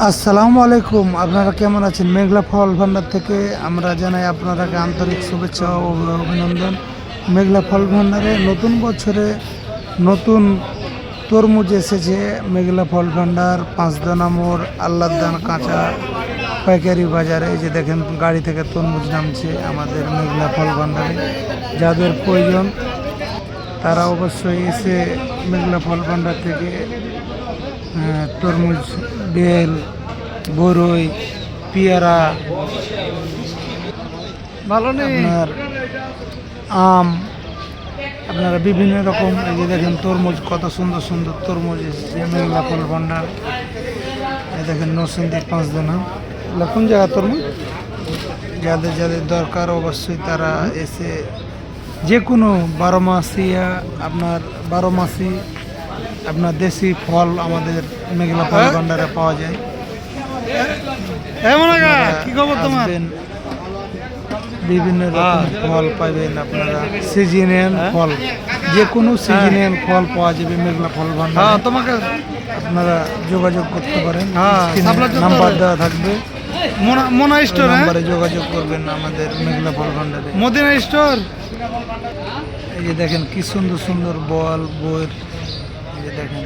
আসসালামু আলাইকুম। আপনারা কেমন আছেন? মেঘলা ফল ভান্ডার থেকে আমরা জানাই আপনারাকে আন্তরিক শুভেচ্ছা ও অভিনন্দন। মেঘলা ফল ভান্ডারে নতুন বছরে নতুন তরমুজ এসেছে। মেঘলা ফল ভান্ডার, পাঁচদানা মোড় আল্লাদান কাঁচা পাইকারি বাজারে। এই যে দেখেন, গাড়ি থেকে তরমুজ নামছে আমাদের মেঘলা ফল ভান্ডারে। যাদের প্রয়োজন, তারা অবশ্যই এসে মেঘলা ফল ভান্ডার থেকে তরমুজ বেল বরই পেয়ারা ভালো নেই আপনার আম আপনারা বিভিন্ন রকম এই যে দেখেন তরমুজ কত সুন্দর সুন্দর তরমুজ এসেছে মেঘলা ফল ভান্ডার। এই দেখেন নরসিংদী পাঁচ দানা। এগুলো কোন জায়গা তরমুজ? যাদের যাদের দরকার অবশ্যই তারা এসে যে কোনো বারো মাসিয়া আপনার বারো মাসি আপনার দেশি ফল আমাদের মেঘলা ফল হ্যাঁ? ভান্ডারে পাওয়া যায়। কি খবর তোমার? বিভিন্ন রকম ফল পাবেন আপনারা সিজনিয়াল হ্যাঁ? ফল যে কোনো সিজনিয়াল ফল পাওয়া যাবে মেঘলা ফল হ্যাঁ ভান্ডার তোমাকে আপনারা যোগাযোগ করতে পারেন হ্যাঁ, নাম্বার দেওয়া থাকবে। মোনা মোনা স্টোর হ্যাঁ? নাম্বারে যোগাযোগ করবেন আমাদের মেঘলা ফল ভান্ডারে মদিনা স্টোর এই যে দেখেন কি সুন্দর সুন্দর বল বইয়ের দেখেন